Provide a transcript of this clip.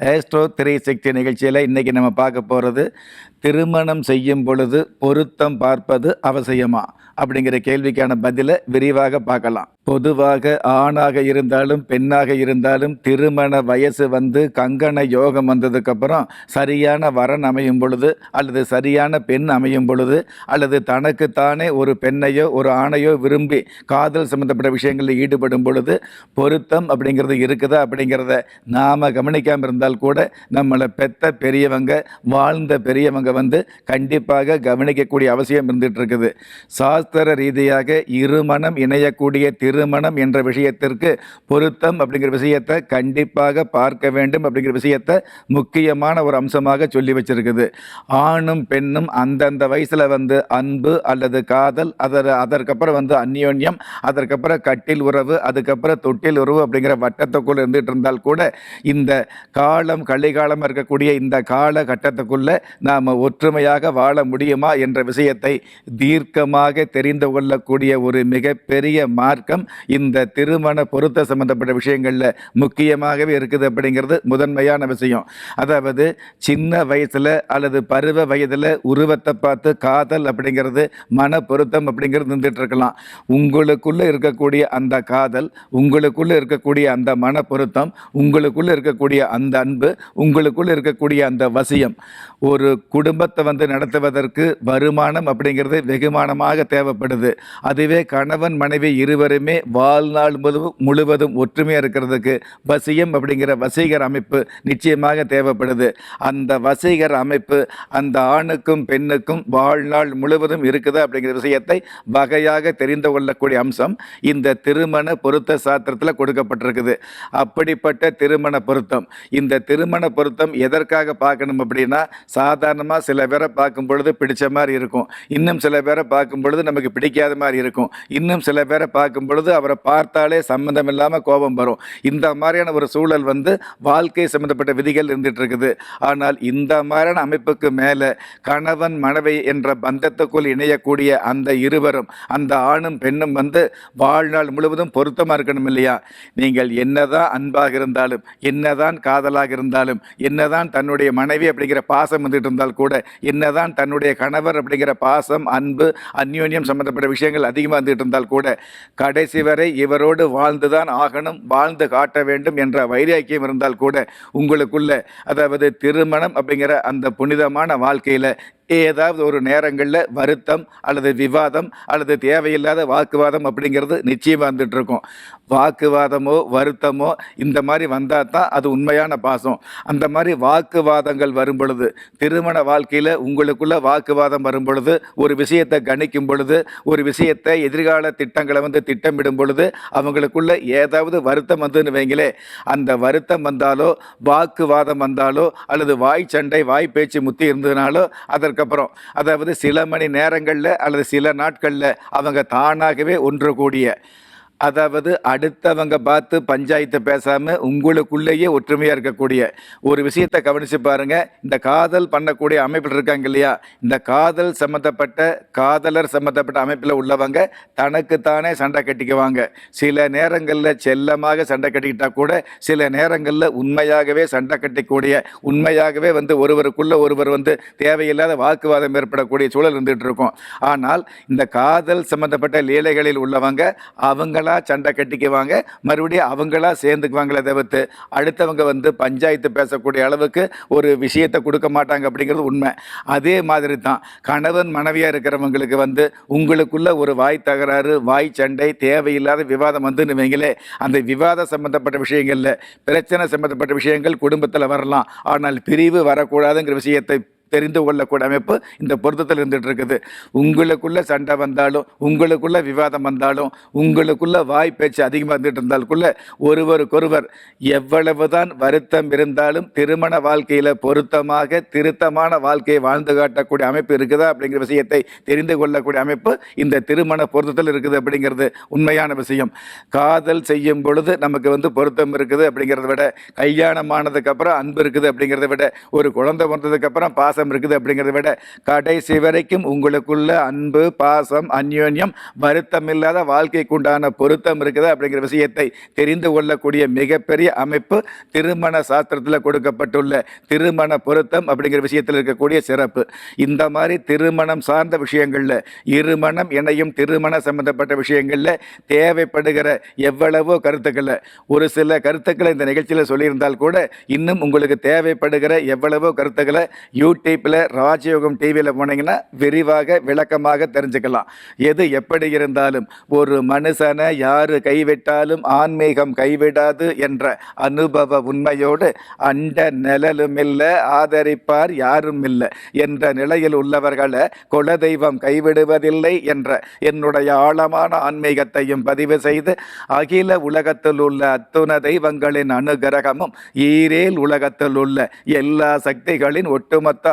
Astro three Sakthi நிகழ்ச்சியில் இன்றைக்கி நம்ம பார்க்க போகிறது திருமணம் செய்யும் பொழுது பொருத்தம் பார்ப்பது அவசியமா? அப்படிங்கிற கேள்விக்கான பதிலை விரிவாக பார்க்கலாம். பொதுவாக ஆணாக இருந்தாலும் பெண்ணாக இருந்தாலும் திருமண வயசு வந்து கங்கண யோகம் வந்ததுக்கப்புறம் சரியான வரன் அமையும் பொழுது அல்லது சரியான பெண் அமையும் பொழுது அல்லது தனக்குத்தானே ஒரு பெண்ணையோ ஒரு ஆணையோ விரும்பி காதல் சம்மந்தப்பட்ட விஷயங்களில் ஈடுபடும் பொழுது பொருத்தம் அப்படிங்கிறது இருக்குதா அப்படிங்கிறத நாம் கவனிக்காமல் இருந்தால் கூட நம்மளை பெத்த பெரியவங்க வாழ்ந்த பெரியவங்க வந்து கண்டிப்பாக கவனிக்கக்கூடிய அவசியம் இருந்துட்டு இருக்குது சாஸ்திர ரீதியாக இருமணம் இணையக்கூடிய திருமணம் என்ற விஷயத்திற்கு பொருத்தம் அப்படிங்கிற விஷயத்தை கண்டிப்பாக பார்க்க வேண்டும் அப்படிங்கிற விஷயத்தை முக்கியமான ஒரு அம்சமாக சொல்லி வச்சிருக்குது. ஆணும் பெண்ணும் அந்தந்த வயசில் வந்து அன்பு அல்லது காதல் அதர் அதற்கப்புறம் வந்து அந்யோன்யம் அதற்கப்புறம் கட்டில் உறவு அதுக்கப்புறம் தொட்டில் உறவு அப்படிங்கிற வட்டத்துக்குள் இருந்துட்டு இருந்தால் கூட இந்த கா காலம் கலிகாலம் இருக்கக்கூடிய இந்த காலகட்டத்துக்குள்ளே நாம் ஒற்றுமையாக வாழ முடியுமா என்ற விஷயத்தை தீர்க்கமாக தெரிந்து கொள்ளக்கூடிய ஒரு மிகப்பெரிய மார்க்கம் இந்த திருமண பொருத்த சம்பந்தப்பட்ட விஷயங்களில் முக்கியமாகவே இருக்குது அப்படிங்கிறது முதன்மையான விஷயம். அதாவது சின்ன வயசில் அல்லது பருவ வயதில் உருவத்தை பார்த்து காதல் அப்படிங்கிறது மன பொருத்தம் அப்படிங்கிறது இருந்துகிட்ருக்கலாம் உங்களுக்குள்ளே இருக்கக்கூடிய அந்த காதல் உங்களுக்குள்ளே இருக்கக்கூடிய அந்த மன பொருத்தம் உங்களுக்குள்ளே இருக்கக்கூடிய அந்த அன்பு உங்களுக்குள் இருக்கக்கூடிய அந்த வசியம். ஒரு குடும்பத்தை வந்து நடத்துவதற்கு வருமானம் அப்படிங்கிறது வெகுமானமாக தேவைப்படுது. அதுவே கணவன் மனைவி இருவருமே வாழ்நாள் முழுவதும் முழுவதும் ஒற்றுமையாக இருக்கிறதுக்கு வசியம் அப்படிங்கிற வசீகர் அமைப்பு நிச்சயமாக தேவைப்படுது. அந்த வசீகர் அமைப்பு அந்த ஆணுக்கும் பெண்ணுக்கும் வாழ்நாள் முழுவதும் இருக்குது அப்படிங்கிற விஷயத்தை வகையாக தெரிந்து கொள்ளக்கூடிய அம்சம் இந்த திருமண பொருத்த சாத்திரத்தில் கொடுக்கப்பட்டிருக்குது. அப்படிப்பட்ட திருமண பொருத்தம். இந்த திருமண பொருத்தம் எதற்காக பார்க்கணும் அப்படின்னா சாதாரணமாக சில பேரை பார்க்கும் பொழுது பிடிச்ச மாதிரி இருக்கும். இன்னும் சில பேரை பார்க்கும் பொழுது நமக்கு பிடிக்காத மாதிரி இருக்கும். இன்னும் சில பேரை பார்க்கும் பொழுது அவரை பார்த்தாலே சம்மந்தம் இல்லாமல் கோபம் வரும். இந்த மாதிரியான ஒரு சூழல் வந்து வாழ்க்கை சம்மந்தப்பட்ட விதிகள் இருந்துட்டு இருக்குது. ஆனால் இந்த மாதிரியான அமைப்புக்கு மேலே கணவன் மனைவி என்ற பந்தத்துக்குள் இணையக்கூடிய அந்த இருவரும் அந்த ஆணும் பெண்ணும் வந்து வாழ்நாள் முழுவதும் பொருத்தமாக இருக்கணும் இல்லையா? நீங்கள் என்னதான் அன்பாக இருந்தாலும் என்னதான் காதலாக இருந்தாலும் என்னதான் தன்னுடைய மனைவி அப்படிங்கிற பாசம் வந்துட்டு இருந்தால் கூட என்னதான் தன்னுடைய கணவர் அப்படிங்கிற பாசம் அன்பு அந்யோன்யம் சம்பந்தப்பட்ட விஷயங்கள் அதிகமாக வந்துட்டு இருந்தால் கூட கடைசி வரை இவரோடு வாழ்ந்துதான் ஆகணும் வாழ்ந்து காட்ட வேண்டும் என்ற வைராக்கியம் இருந்தால் கூட உங்களுக்குள்ள அதாவது திருமணம் அப்படிங்கிற அந்த புனிதமான வாழ்க்கையில் ஏதாவது ஒரு நேரங்களில் வருத்தம் அல்லது விவாதம் அல்லது தேவையில்லாத வாக்குவாதம் அப்படிங்கிறது நிச்சயமாக வந்துட்டு இருக்கும். வாக்குவாதமோ வருத்தமோ இந்த மாதிரி வந்தால் தான் அது உண்மையான பாசம். அந்த மாதிரி வாக்குவாதங்கள் வரும் பொழுது திருமண வாழ்க்கையில் உங்களுக்குள்ள வாக்குவாதம் வரும் பொழுது ஒரு விஷயத்தை கணிக்கும் பொழுது ஒரு விஷயத்தை எதிர்கால திட்டங்களை வந்து திட்டமிடும் பொழுது அவங்களுக்குள்ள ஏதாவது வருத்தம் வந்துன்னு வைங்களே அந்த வருத்தம் வந்தாலோ வாக்குவாதம் வந்தாலோ அல்லது வாய் சண்டை வாய் பேச்சு முத்தி இருந்ததுனாலோ அதற்கு அப்புறம் அதாவது சில மணி நேரங்களில் அல்லது சில நாட்களில் அவங்க தானாகவே ஒன்று கூடிய அதாவது அடுத்தவங்க பார்த்து பஞ்சாயத்தை பேசாமல் உங்களுக்குள்ளேயே ஒற்றுமையாக இருக்கக்கூடிய ஒரு விஷயத்தை கவனித்து பாருங்கள் இந்த காதல் பண்ணக்கூடிய அமைப்பில் இருக்காங்க இல்லையா? இந்த காதல் சம்மந்தப்பட்ட காதலர் சம்மந்தப்பட்ட அமைப்பில் உள்ளவங்க தனக்குத்தானே சண்டை கட்டிக்குவாங்க. சில நேரங்களில் செல்லமாக சண்டை கட்டிக்கிட்டால் கூட சில நேரங்களில் உண்மையாகவே சண்டை கட்டிக்கூடிய உண்மையாகவே வந்து ஒருவருக்குள்ள ஒருவர் வந்து தேவையில்லாத வாக்குவாதம் ஏற்படக்கூடிய சூழல் இருந்துகிட்டு இருக்கும். ஆனால் இந்த காதல் சம்மந்தப்பட்ட லீலைகளில் உள்ளவங்க அவங்களா சண்டை கட்டிக்குவாங்க. மறுபடியும் அவங்களா சேர்ந்துக்குவாங்களே தவிர்த்து அடுத்தவங்க வந்து பஞ்சாயத்து பேசக்கூடிய அளவுக்கு ஒரு விஷயத்தை கொடுக்க மாட்டாங்க அப்படிங்கிறது உண்மை. அதே மாதிரி தான் கணவன் மனைவியாக இருக்கிறவங்களுக்கு வந்து உங்களுக்குள்ள ஒரு வாய் தகராறு வாய் சண்டை தேவையில்லாத விவாதம் வந்துன்னு வைங்களே அந்த விவாத சம்பந்தப்பட்ட விஷயங்களில் பிரச்சனை சம்பந்தப்பட்ட விஷயங்கள் குடும்பத்தில் வரலாம். ஆனால் பிரிவு வரக்கூடாதுங்கிற விஷயத்தை தெரிந்து கொள்ளக்கூடிய அமைப்பு இந்த பொருத்தத்தில் இருந்துட்டு இருக்குது உங்களுக்குள்ளே சண்டை வந்தாலும் உங்களுக்குள்ளே விவாதம் வந்தாலும் உங்களுக்குள்ளே வாய் பேச்சு அதிகமாக இருந்துட்டு இருந்தாலுக்குள்ள ஒருவருக்கொருவர் எவ்வளவுதான் வருத்தம் இருந்தாலும் திருமண வாழ்க்கையில் பொருத்தமாக திருத்தமான வாழ்க்கையை வாழ்ந்து காட்டக்கூடிய அமைப்பு இருக்குதா அப்படிங்கிற விஷயத்தை தெரிந்து கொள்ளக்கூடிய அமைப்பு இந்த திருமண பொருத்தத்தில் இருக்குது அப்படிங்கிறது உண்மையான விஷயம். காதல் செய்யும் பொழுது நமக்கு வந்து பொருத்தம் இருக்குது அப்படிங்கிறத விட கல்யாணம் ஆனதுக்கப்புறம் அன்பு இருக்குது அப்படிங்கிறத விட ஒரு குழந்தை பிறந்ததுக்கப்புறம் பாசம் பாசம் இருக்குது அப்படிங்கிறத விட கடைசி வரைக்கும் உங்களுக்குள்ள அன்பு பாசம் அந்யோன்யம் வருத்தம் இல்லாத வாழ்க்கைக்கு உண்டான பொருத்தம் இருக்குது அப்படிங்கிற விஷயத்தை தெரிந்து கொள்ளக்கூடிய மிகப்பெரிய அமைப்பு திருமண சாஸ்திரத்தில் கொடுக்கப்பட்டுள்ள திருமண பொருத்தம் அப்படிங்கிற விஷயத்தில் இருக்கக்கூடிய சிறப்பு. இந்த மாதிரி திருமணம் சார்ந்த விஷயங்களில் இருமணம் இணையும் திருமண சம்பந்தப்பட்ட விஷயங்களில் தேவைப்படுகிற எவ்வளவோ கருத்துக்களை ஒரு சில கருத்துக்களை இந்த நிகழ்ச்சியில் சொல்லியிருந்தால் கூட இன்னும் உங்களுக்கு தேவைப்படுகிற எவ்வளவோ கருத்துக்களை யூடியூப்பில் ராஜயோகம் டிவியில் போனீங்கன்னா விரிவாக விளக்கமாக தெரிஞ்சுக்கலாம். எது எப்படி இருந்தாலும் ஒரு மனுஷனை யார் கைவிட்டாலும் ஆன்மீகம் கைவிடாது என்ற அனுபவ உண்மையோடு அண்ட நிழலும் இல்லை ஆதரிப்பார் யாரும் இல்லை என்ற நிலையில் உள்ளவர்களை குலதெய்வம் கைவிடுவதில்லை என்ற என்னுடைய ஆழமான ஆன்மீகத்தையும் பதிவு செய்து அகில உலகத்தில் உள்ள அத்துண தெய்வங்களின் அனுகிரகமும் ஈரேல் உலகத்தில் உள்ள எல்லா சக்திகளின் ஒட்டுமொத்த